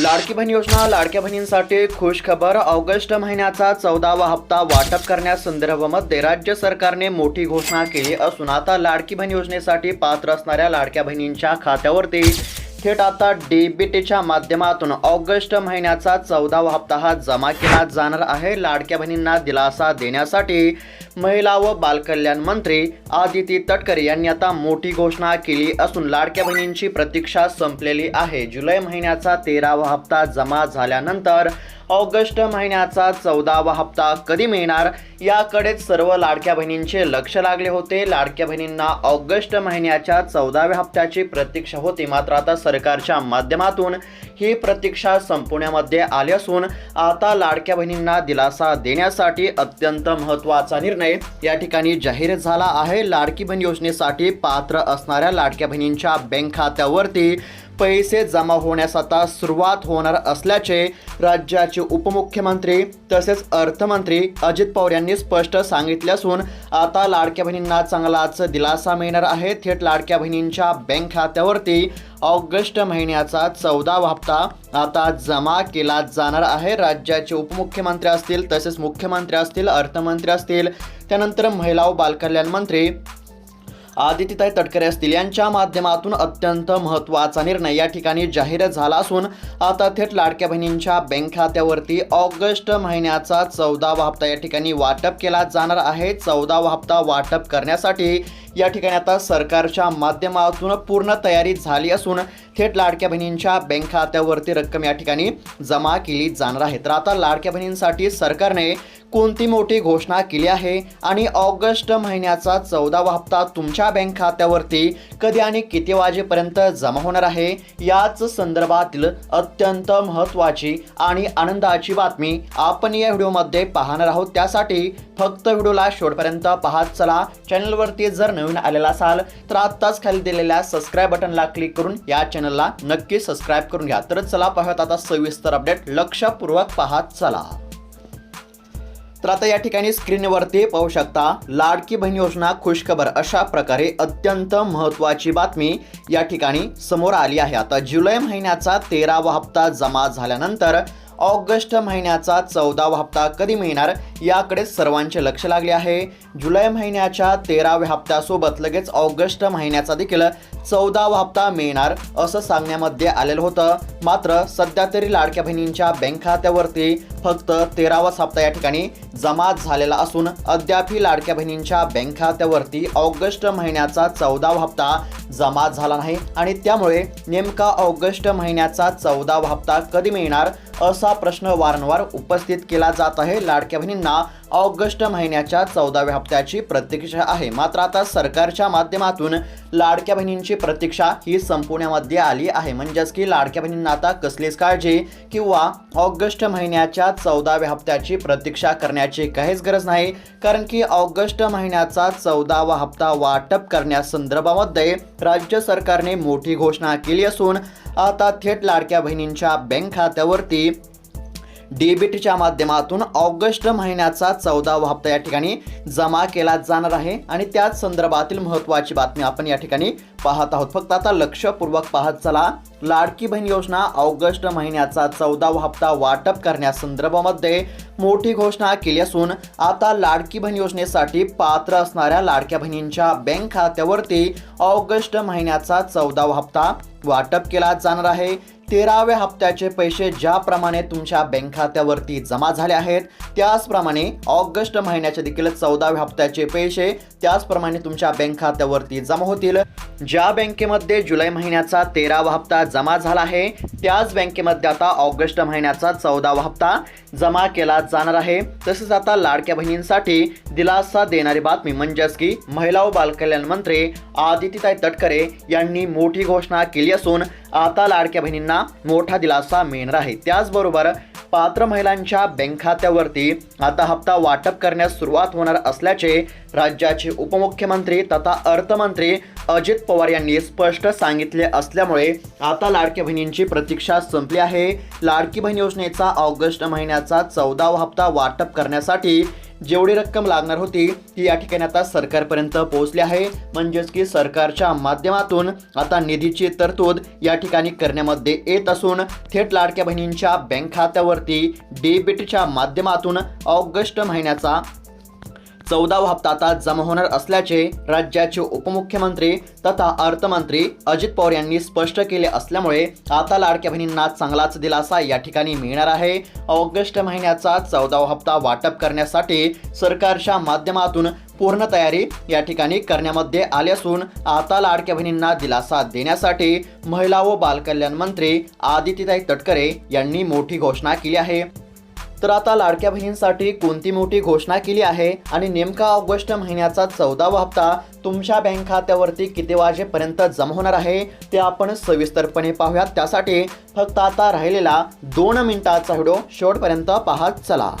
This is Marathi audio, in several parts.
लाडकी बहीण योजना लाडक्या बहिणींसाठी खुश खबर. ऑगस्ट महिन्याचा चौदावा हप्ता वाटप करण्यासंदर्भामध्ये राज्य सरकारने मोठी घोषणा केली असून आता लाडकी बहीण योजनेसाठी पात्र असणाऱ्या लाडक्या बहिणींच्या खात्यावरती थेट आता डीबीटीच्या माध्यमातून ऑगस्ट महिन्याचा चौदावा हप्ता हा जमा केला जाणार आहे. लाडक्या बहिणींना दिलासा देण्यासाठी महिला व बालकल्याण मंत्री आदिती तटकरे यांनी आता मोठी घोषणा केली असून लाडक्या बहिणींची प्रतीक्षा संपलेली आहे. जुलै महिन्याचा तेरावा हप्ता जमा झाल्यानंतर ऑगस्ट महिन्याचा चौदावा हप्ता कधी मिळणार? याकडेच सर्व लाडक्या बहिणींचे लक्ष लागले होते. लाडक्या बहिणींना ऑगस्ट महिन्याच्या चौदाव्या हप्त्याची प्रतीक्षा होती. मात्र आता सरकारच्या माध्यमातून ही प्रतीक्षा संपवण्यामध्ये आली असून आता लाडक्या बहिणींना दिलासा देण्यासाठी अत्यंत महत्त्वाचा निर्णय या ठिकाणी जाहीर झाला आहे. लाडकी बहीण योजनेसाठी पात्र असणाऱ्या लाडक्या बहिणींच्या बँक खात्यावरती पैसे जमा होण्यास आता सुरुवात होणार असल्याचे राज्याचे उपमुख्यमंत्री तसेच अर्थमंत्री अजित पवार यांनी स्पष्ट सांगितले असून आता लाडक्या बहिणींना चांगलाच दिलासा मिळणार आहे. थेट लाडक्या बहिणींच्या बँक खात्यावरती ऑगस्ट महिन्याचा चौदावा हप्ता आता जमा केला जाणार आहे. राज्याचे उपमुख्यमंत्री असतील तसेच मुख्यमंत्री असतील अर्थमंत्री असतील त्यानंतर महिला व बालकल्याण मंत्री आदितीताई तटकरे असतील यांच्या माध्यमातून अत्यंत महत्त्वाचा निर्णय या ठिकाणी जाहीर झाला असून आता थेट लाडक्या बहिणींच्या बँक खात्यावरती ऑगस्ट महिन्याचा चौदावा हप्ता या ठिकाणी वाटप केला जाणार आहे. चौदावा हप्ता वाटप करण्यासाठी या ठिकाणी आता सरकारच्या माध्यमातून पूर्ण तयारी झाली असून थेट लाडक्या बहिणींच्या बँक खात्यावरती रक्कम या ठिकाणी जमा केली जाणार आहे. तर आता लाडक्या बहिणींसाठी सरकारने कोणती मोठी घोषणा केली आहे? आणि ऑगस्ट महिन्याचा चौदावा हप्ता तुमच्या बँक खात्यावरती कधी आणि किती वाजेपर्यंत जमा होणार आहे? याच संदर्भातील अत्यंत महत्त्वाची आणि आनंदाची बातमी आपण या व्हिडिओमध्ये पाहणार आहोत. त्यासाठी फक्त व्हिडिओला शेवटपर्यंत पाहत चला. चॅनलवरती जर नवीन आलेला असाल तर आत्ताच खाली दिलेल्या सबस्क्राईब बटनला क्लिक करून या चॅनलला नक्की सबस्क्राईब करून घ्या. तर चला पाहत आता सविस्तर अपडेट लक्षपूर्वक पाहत चला. तर आता या ठिकाणी स्क्रीनवरती पाहू शकता लाडकी बहीण योजना खुशखबर अशा प्रकारे अत्यंत महत्त्वाची बातमी या ठिकाणी समोर आली आहे. आता जुलै महिन्याचा तेरावा हप्ता जमा झाल्यानंतर ऑगस्ट महिन्याचा चौदावा हप्ता कधी मिळणार? याकडे सर्वांचे लक्ष लागले आहे. जुलै महिन्याच्या तेराव्या हप्त्यासोबत लगेच ऑगस्ट महिन्याचा देखील चौदावा हप्ता मिळणार असं सांगण्यामध्ये आलेलं होतं. मात्र सध्या तरी लाडक्या बहिणींच्या बँक खात्यावरती फक्त तेरावाच हप्ता या ठिकाणी जमा झालेला असून अद्यापही लाडक्या बहिणींच्या बँक खात्यावरती ऑगस्ट महिन्याचा चौदावा हप्ता जमा झाला नाही आणि त्यामुळे नेमका ऑगस्ट महिन्याचा चौदावा हप्ता कधी मिळणार असा प्रश्न वारंवार उपस्थित केला जात आहे लाडक्या बहिणींना. ऑगस्ट महिन्याच्या चौदाव्या हप्त्याची प्रतीक्षा आहे. मात्र आता सरकारच्या माध्यमातून लाडक्या बहिणींची प्रतीक्षा ही संपवण्यामध्ये आली आहे. म्हणजेच की लाडक्या बहिणींना आता कसलीच काळजी किंवा ऑगस्ट महिन्याच्या चौदाव्या हप्त्याची प्रतीक्षा करण्याची काहीच गरज नाही. कारण की ऑगस्ट महिन्याचा चौदावा हप्ता वाटप करण्यासंदर्भामध्ये राज्य सरकारने मोठी घोषणा केली असून आता थेट लाडक्या बहिणींच्या बँक खात्यावरती डेबिटच्या माध्यमातून ऑगस्ट महिन्याचा चौदावा हप्ता या ठिकाणी जमा केला जाणार आहे. आणि त्याच संदर्भातील महत्त्वाची बातमी आपण या ठिकाणी पाहत आहोत. फक्त आता लक्षपूर्वक पाहत चला. लाडकी बहीण योजना ऑगस्ट महिन्याचा चौदावा हप्ता वाटप करण्यासंदर्भामध्ये मोठी घोषणा केली असून आता लाडकी बहीण योजनेसाठी पात्र असणाऱ्या लाडक्या बहिणींच्या बँक खात्यावरती ऑगस्ट महिन्याचा चौदावा हप्ता वाटप केला जाणार आहे. तेराव्या हप्त्याचे पैसे ज्याप्रमाणे तुमच्या बँक खात्यावरती जमा झाले आहेत त्याचप्रमाणे ऑगस्ट महिन्याचे देखील चौदाव्या हप्त्याचे पैसे त्याचप्रमाणे तुमच्या बँक खात्यावरती जमा होतील. ज्या बँकेमध्ये जुलै महिन्याचा तेरावा हप्ता जमा झाला आहे त्याच बँकेमध्ये आता ऑगस्ट महिन्याचा चौदावा हप्ता जमा केला जाणार आहे. तसेच आता लाडक्या बहिणींसाठी दिलासा देणारी बातमी म्हणजेच की महिला व बालकल्याण मंत्री आदित्यताई तटकरे यांनी मोठी घोषणा केली असून आता लाडक्या बहिणींना मोठा दिलासा मिळणार आहे. त्याचबरोबर पात्र महिलांच्या बँक खात्यावरती आता हप्ता वाटप करण्यास सुरुवात होणार असल्याचे राज्याचे उपमुख्यमंत्री तथा अर्थमंत्री अजित पवार यांनी स्पष्ट सांगितले असल्यामुळे आता लाडक्या बहिणींची प्रतीक्षा संपली आहे. लाडकी बहीण योजनेचा ऑगस्ट महिन्याचा चौदावा हप्ता वाटप करण्यासाठी जेवढी रक्कम लागणार होती ती या ठिकाणी आता सरकारपर्यंत पोहोचली आहे. म्हणजेच की सरकारच्या माध्यमातून आता निधीची तरतूद या ठिकाणी करण्यामध्ये येत असून थेट लाडक्या बहिणींच्या बँक खात्यावरती डेबिटच्या माध्यमातून ऑगस्ट महिन्याचा चौदावा हप्ता आता जमा होणार असल्याचे राज्याचे उपमुख्यमंत्री तथा अर्थमंत्री अजित पवार यांनी स्पष्ट केले असल्यामुळे आता लाडक्या बहिणींना चांगलाच दिलासा या ठिकाणी मिळणार आहे. ऑगस्ट महिन्याचा चौदावा हप्ता वाटप करण्यासाठी सरकारच्या माध्यमातून पूर्ण तयारी या ठिकाणी करण्यामध्ये आली असून आता लाडक्या बहिणींना दिलासा देण्यासाठी महिला व बालकल्याण मंत्री आदित्यताई तटकरे यांनी मोठी घोषणा केली आहे. तर आता लाडक्या बहिणींसाठी कोणती मोठी घोषणा केली आहे आणि नेमका ऑगस्ट महिन्याचा चौदावा हप्ता तुमच्या बँक खात्यावरती किती वाजेपर्यंत जमा होणार आहे ते आपण सविस्तरपणे पाहूयात. त्यासाठी फक्त आता राहिलेला दोन मिनिटाचा व्हिडिओ शेवटपर्यंत पाहत चला.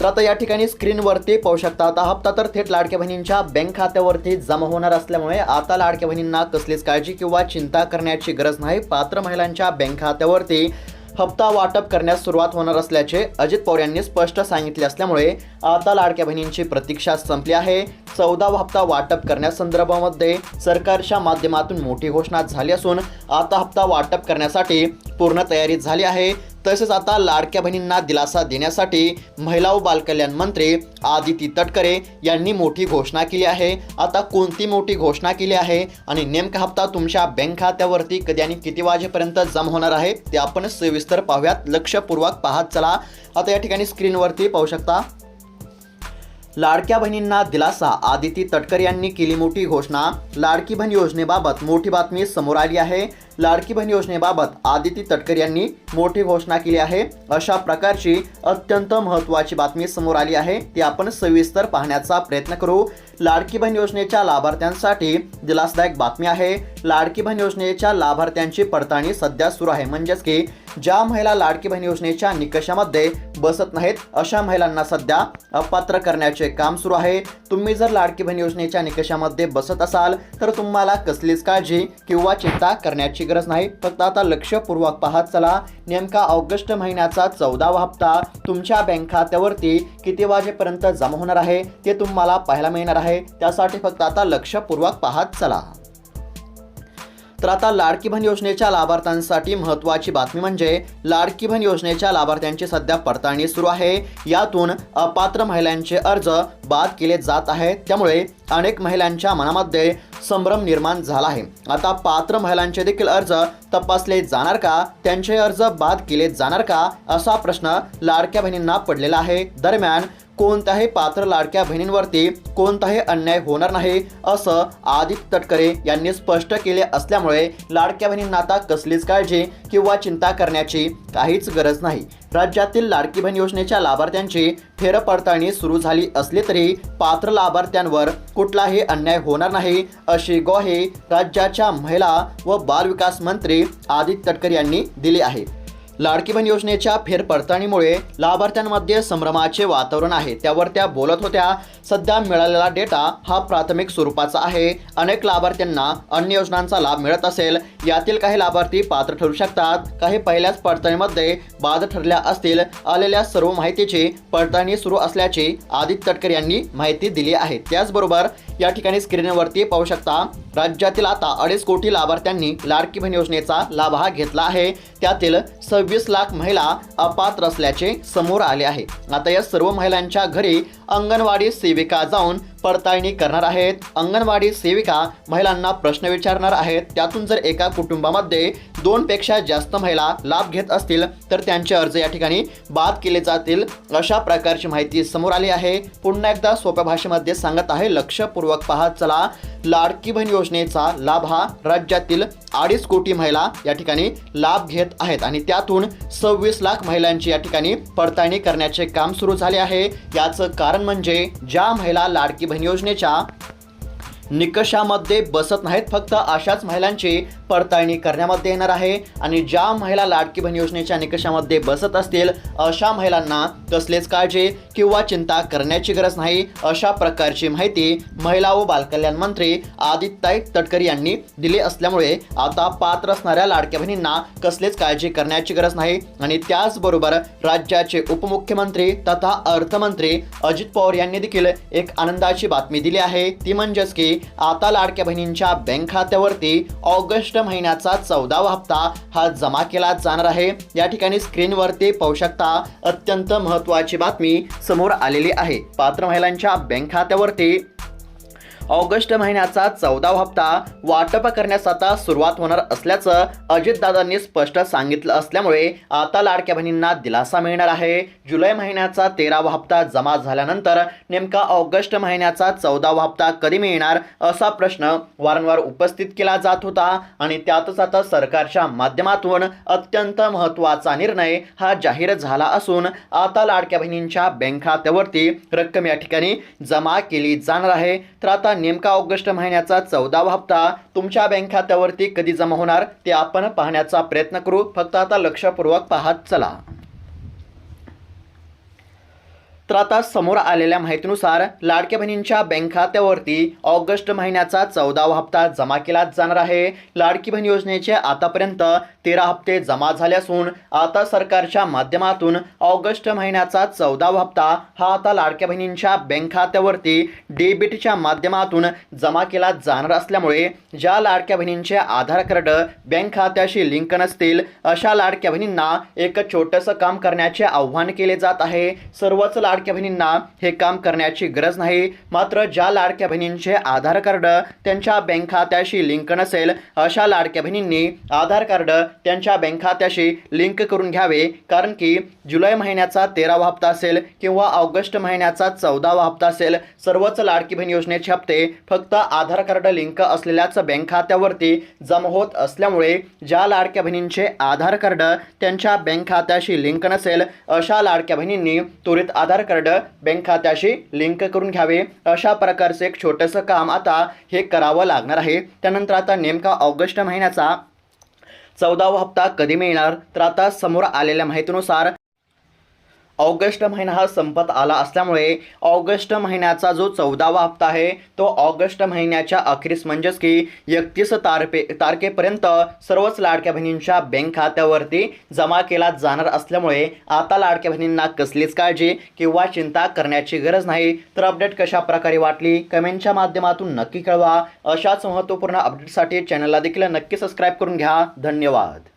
तर आता या ठिकाणी स्क्रीनवरती पाहू शकता आता हप्ता तर थेट लाडक्या बहिणींच्या बँक खात्यावरती जमा होणार असल्यामुळे आता लाडक्या बहिणींना कसलीच काळजी किंवा चिंता करण्याची गरज नाही. पात्र महिलांच्या बँक खात्यावरती हप्ता वाटप करण्यास सुरुवात होणार असल्याचे अजित पवार यांनी स्पष्ट सांगितले असल्यामुळे आता लाडक्या बहिणींची प्रतीक्षा संपली आहे. चौदावा हप्ता वाटप करण्यासंदर्भामध्ये सरकारच्या माध्यमातून मोठी घोषणा झाली असून आता हप्ता वाटप करण्यासाठी पूर्ण तयारी झाली आहे. तसेच आता लाडक्या बहिणींना दिलासा देण्यासाठी महिला व बालकल्याण मंत्री आदिती तटकरे यांनी मोठी घोषणा केली आहे. आता कोणती मोठी घोषणा केली आहे आणि नेमका हप्ता तुमच्या बँक खात्यावरती कधी आणि किती वाजेपर्यंत जमा होणार आहे ते आपण सविस्तर पाहूयात. लक्षपूर्वक पाहत चला. आता या ठिकाणी स्क्रीनवरती पाहू शकता. लाडक्या बहिणींना दिलासा आदिती तटकर यांनी केली मोठी घोषणा. लाडकी बहीण योजनेबाबत मोठी बातमी समोर आली आहे. लाडकी बहीण योजनेबाबत आदिती तटकर यांनी मोठी घोषणा केली आहे. अशा प्रकारची अत्यंत महत्त्वाची बातमी समोर आली आहे. ती आपण सविस्तर पाहण्याचा प्रयत्न करू. लाडकी बहीण योजनेच्या लाभार्थ्यांसाठी दिलासदायक बातमी आहे. लाडकी बहीण योजनेच्या लाभार्थ्यांची पडताळणी सध्या सुरू आहे. म्हणजेच की ज्या महिला लाडकी बहीण योजनेच्या निकषामध्ये बसत नाहीत अशा महिलांना सध्या अपात्र करण्याचे काम सुरू आहे. तुम्ही जर लाडकी बहीण योजनेच्या निकषामध्ये बसत असाल तर तुम्हाला कसलीच काळजी किंवा चिंता करण्याची गरज नाही. फक्त आता लक्षपूर्वक पाहत चला. नेमका ऑगस्ट महिन्याचा चौदावा हप्ता तुमच्या बँक खात्यावरती किती वाजेपर्यंत जमा होणार आहे ते तुम्हाला पाहायला मिळणार आहे. त्यासाठी फक्त आता लक्षपूर्वक पाहत चला. तर आता लाडकी बहीण योजनेच्या लाभार्थ्यांसाठी महत्त्वाची बातमी म्हणजे लाडकी बहीण योजनेच्या लाभार्थ्यांची सध्या पडताळणी सुरू आहे. यातून अपात्र महिलांचे अर्ज बाद केले जात आहेत. त्यामुळे अनेक महिलांच्या मनामध्ये संभ्रम निर्माण झाला आहे. आता पात्र महिलांचे देखील अर्ज तपासले जाणार का? त्यांचे अर्ज बाद केले जाणार का? असा प्रश्न लाडक्या बहिणींना पडलेला आहे. दरम्यान कोणत्याही पात्र लाडक्या बहिणींवरती कोणताही अन्याय होणार नाही असं आदित्य तटकरे यांनी स्पष्ट केले असल्यामुळे लाडक्या बहिणींना आता कसलीच काळजी किंवा चिंता करण्याची काहीच गरज नाही. राज्यातील लाडकी बहीण योजनेच्या लाभार्थ्यांची फेरपडताळणी सुरू झाली असली तरी पात्र लाभार्थ्यांवर कुठलाही अन्याय होणार नाही अशी ग्वाही राज्याच्या महिला व बालविकास मंत्री आदित्य तटकरे यांनी दिली आहे. लाडकी बहीण योजनेच्या फेरपडताळणीमुळे लाभार्थ्यांमध्ये संभ्रमाचे वातावरण आहे. त्यावर त्या बोलत होत्या सध्या मिळालेला डेटा हा प्राथमिक स्वरूपाचा आहे. अनेक लाभार्थ्यांना अन्य योजनांचा लाभ मिळत असेल. यातील काही लाभार्थी पात्र ठरू शकतात. काही पहिल्याच पडताळणीमध्ये बाद ठरल्या असतील. आलेल्या सर्व माहितीची पडताळणी सुरू असल्याची आदित्य तटकर यांनी माहिती दिली आहे. त्याचबरोबर या ठिकाणी स्क्रीनवरती पाहू शकता राज्यातील आता अडीच कोटी लाभार्थ्यांनी लाडकी बहीण योजनेचा लाभ हा घेतला आहे. त्यातील सव्वीस लाख महिला अपात्र असल्याचे समोर आले आहे. आता या सर्व महिलांच्या घरी अंगणवाडी सेविका जाऊन पडताळणी करणार आहेत. अंगणवाडी सेविका महिलांना प्रश्न विचारणार आहेत. त्यातून जर एका कुटुंबामध्ये दोनपेक्षा जास्त महिला लाभ घेत असतील तर त्यांचे अर्ज या ठिकाणी बाद केले जातील. अशा प्रकारची माहिती समोर आली आहे. पुन्हा एकदा सोप्या भाषेमध्ये सांगत आहे लक्षपूर्वक पाहत चला लाडकी बहीण योजनेचा लाभ हा राज्यातील अडीच कोटी महिला या ठिकाणी लाभ घेत आहेत आणि त्यातून सव्वीस लाख महिलांची या ठिकाणी पडताळणी करण्याचे काम सुरू झाले आहे. याचं कारण म्हणजे ज्या महिला लाडकी योजनेच्या निकषामध्ये बसत नाहीत. फक्त अशाच महिलांचे पडताळणी करण्यामध्ये येणार आहे. आणि ज्या महिला लाडकी बहीण योजनेच्या निकषामध्ये बसत असतील अशा महिलांना कसलेच काळजी किंवा चिंता करण्याची गरज नाही. अशा प्रकारची माहिती महिला व बालकल्याण मंत्री आदित्य तटकरे यांनी दिली असल्यामुळे आता पात्र असणाऱ्या लाडक्या बहिणींना कसलेच काळजी करण्याची गरज नाही. आणि त्याचबरोबर राज्याचे उपमुख्यमंत्री तथा अर्थमंत्री अजित पवार यांनी देखील एक आनंदाची बातमी दिली आहे. ती म्हणजेच की आता लाडक्या बहिणींच्या बँक खात्यावरती ऑगस्ट महिन्याचा चौदावा हप्ता हा जमा केला जाणार आहे. या ठिकाणी स्क्रीनवरती पाहू शकता अत्यंत महत्त्वाची बातमी समोर आलेली आहे. पात्र महिलांच्या बँक खात्यावरती ऑगस्ट महिन्याचा चौदावा हप्ता वाटप करण्यास आता सुरुवात होणार असल्याचं अजितदादांनी स्पष्ट सांगितलं असल्यामुळे आता लाडक्या बहिणींना दिलासा मिळणार आहे. जुलै महिन्याचा तेरावा हप्ता जमा झाल्यानंतर नेमका ऑगस्ट महिन्याचा चौदावा हप्ता कधी मिळणार असा प्रश्न वारंवार उपस्थित केला जात होता आणि त्यातच आता सरकारच्या माध्यमातून अत्यंत महत्त्वाचा निर्णय हा जाहीर झाला असून आता लाडक्या बहिणींच्या बँक खात्यावरती रक्कम या ठिकाणी जमा केली जाणार आहे. तर आता नेमका ऑगस्ट महिन्याचा चौदावा हप्ता तुमच्या बँक खात्यावरती कधी जमा होणार ते आपण पाहण्याचा प्रयत्न करू. फक्त आता लक्षपूर्वक पाहत चला. तर आता समोर आलेल्या माहितीनुसार लाडक्या बहिणींच्या बँक खात्यावरती ऑगस्ट महिन्याचा चौदावा हप्ता जमा केला जाणार आहे. लाडकी बहीण योजनेचे आतापर्यंत तेरा हप्ते जमा झाले असून आता सरकारच्या माध्यमातून ऑगस्ट महिन्याचा चौदावा हप्ता हा आता लाडक्या बहिणींच्या बँक खात्यावरती डेबिटच्या माध्यमातून जमा केला जाणार असल्यामुळे ज्या लाडक्या बहिणींचे आधार कार्ड बँक खात्याशी लिंक नसतील अशा लाडक्या बहिणींना एक छोटंसं काम करण्याचे आव्हान केले जात आहे. सर्वच लाड लाडक्या बहिणींना हे काम करण्याची गरज नाही. मात्र ज्या लाडक्या बहिणींचे आधार कार्ड त्यांच्या बँक खात्याशी लिंक नसेल अशा लाडक्या बहिणींनी आधार कार्ड त्यांच्या बँक खात्याशी लिंक करून घ्यावे. कारण की जुलै महिन्याचा तेरावा हप्ता असेल किंवा ऑगस्ट महिन्याचा चौदावा हप्ता असेल सर्वच लाडकी बहीण योजनेचे हप्ते फक्त आधार कार्ड लिंक असलेल्याच बँक खात्यावरती जमा होत असल्यामुळे ज्या लाडक्या बहिणींचे आधार कार्ड त्यांच्या बँक खात्याशी लिंक नसेल अशा लाडक्या बहिणींनी त्वरित आधार कार्ड बँक खात्याशी लिंक करून घ्यावे. अशा प्रकारचे एक छोटंसं काम आता हे करावं लागणार आहे. त्यानंतर आता नेमका ऑगस्ट महिन्याचा चौदावा हप्ता कधी मिळणार? तर आता समोर आलेल्या माहितीनुसार ऑगस्ट महिना हा संपत आला असल्यामुळे ऑगस्ट महिन्याचा जो चौदावा हप्ता आहे तो ऑगस्ट महिन्याच्या अखेरीस म्हणजेच की एकतीस तारपे तारखेपर्यंत सर्वच लाडक्या बहिणींच्या बँक खात्यावरती जमा केला जाणार असल्यामुळे आता लाडक्या बहिणींना कसलीच काळजी किंवा चिंता करण्याची गरज नाही. तर अपडेट कशा प्रकारे वाटली? कमेंटच्या माध्यमातून नक्की कळवा. अशाच महत्त्वपूर्ण अपडेटसाठी चॅनलला देखील नक्की सबस्क्राईब करून घ्या. धन्यवाद.